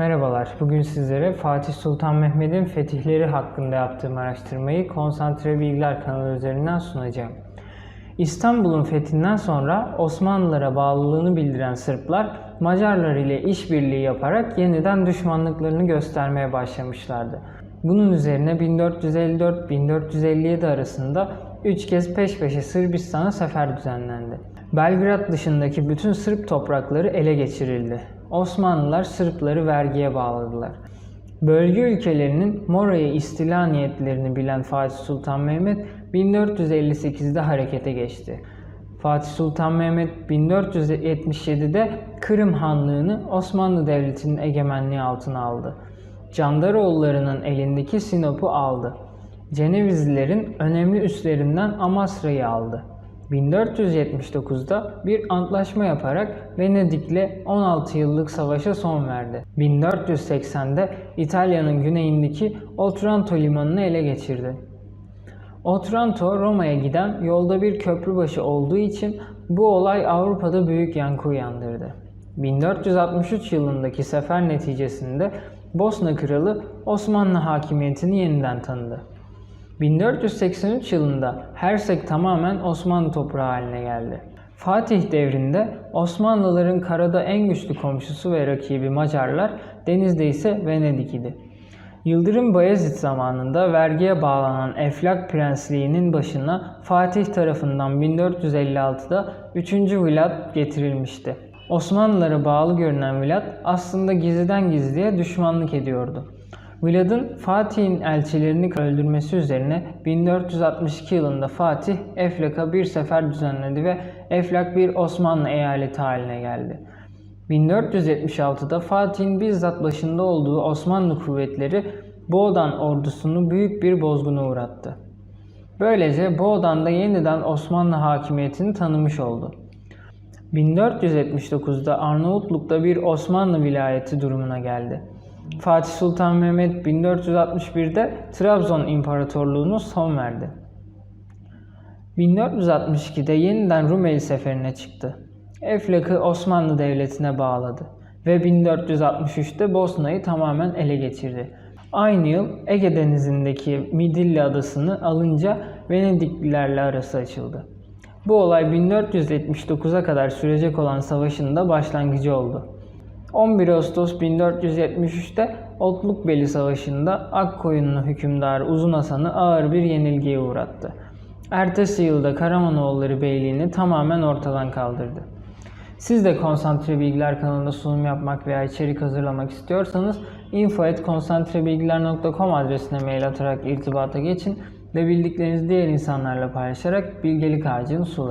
Merhabalar, bugün sizlere Fatih Sultan Mehmet'in fetihleri hakkında yaptığım araştırmayı Konsantre Bilgiler kanalı üzerinden sunacağım. İstanbul'un fethinden sonra Osmanlılara bağlılığını bildiren Sırplar, Macarlar ile işbirliği yaparak yeniden düşmanlıklarını göstermeye başlamışlardı. Bunun üzerine 1454-1457 arasında 3 kez peş peşe Sırbistan'a sefer düzenlendi. Belgrad dışındaki bütün Sırp toprakları ele geçirildi. Osmanlılar Sırpları vergiye bağladılar. Bölge ülkelerinin Mora'yı istila niyetlerini bilen Fatih Sultan Mehmet 1458'de harekete geçti. Fatih Sultan Mehmet 1477'de Kırım Hanlığı'nı Osmanlı Devleti'nin egemenliği altına aldı. Candaroğullarının elindeki Sinop'u aldı. Cenevizlilerin önemli üslerinden Amasra'yı aldı. 1479'da bir antlaşma yaparak Venedik'le 16 yıllık savaşa son verdi. 1480'de İtalya'nın güneyindeki Otranto limanını ele geçirdi. Otranto Roma'ya giden yolda bir köprübaşı olduğu için bu olay Avrupa'da büyük yankı uyandırdı. 1463 yılındaki sefer neticesinde Bosna Kralı Osmanlı hakimiyetini yeniden tanıdı. 1483 yılında Hersek tamamen Osmanlı toprağı haline geldi. Fatih devrinde Osmanlıların karada en güçlü komşusu ve rakibi Macarlar, denizde ise Venedik idi. Yıldırım Bayezid zamanında vergiye bağlanan Eflak Prensliği'nin başına Fatih tarafından 1456'da 3. Vilad getirilmişti. Osmanlılara bağlı görünen Vilad aslında gizliden gizliye düşmanlık ediyordu. Vilad'ın Fatih'in elçilerini öldürmesi üzerine 1462 yılında Fatih Eflak'a bir sefer düzenledi ve Eflak bir Osmanlı eyaleti haline geldi. 1476'da Fatih'in bizzat başında olduğu Osmanlı kuvvetleri Boğdan ordusunu büyük bir bozguna uğrattı. Böylece Boğdan'da yeniden Osmanlı hakimiyetini tanımış oldu. 1479'da Arnavutluk'ta bir Osmanlı vilayeti durumuna geldi. Fatih Sultan Mehmet 1461'de Trabzon İmparatorluğu'nu son verdi. 1462'de yeniden Rumeli seferine çıktı. Eflak'ı Osmanlı Devleti'ne bağladı ve 1463'te Bosna'yı tamamen ele geçirdi. Aynı yıl Ege Denizi'ndeki Midilli adasını alınca Venediklilerle arası açıldı. Bu olay 1479'a kadar sürecek olan savaşın da başlangıcı oldu. 11 Ağustos 1473'te Otlukbeli Savaşı'nda Akkoyunlu hükümdarı Uzun Hasan'ı ağır bir yenilgiye uğrattı. Ertesi yılda Karamanoğulları Beyliğini tamamen ortadan kaldırdı. Siz de Konsantre Bilgiler kanalında sunum yapmak veya içerik hazırlamak istiyorsanız info.konsantrebilgiler.com adresine mail atarak irtibata geçin ve bildiklerinizi diğer insanlarla paylaşarak bilgelik ağacını sulayın.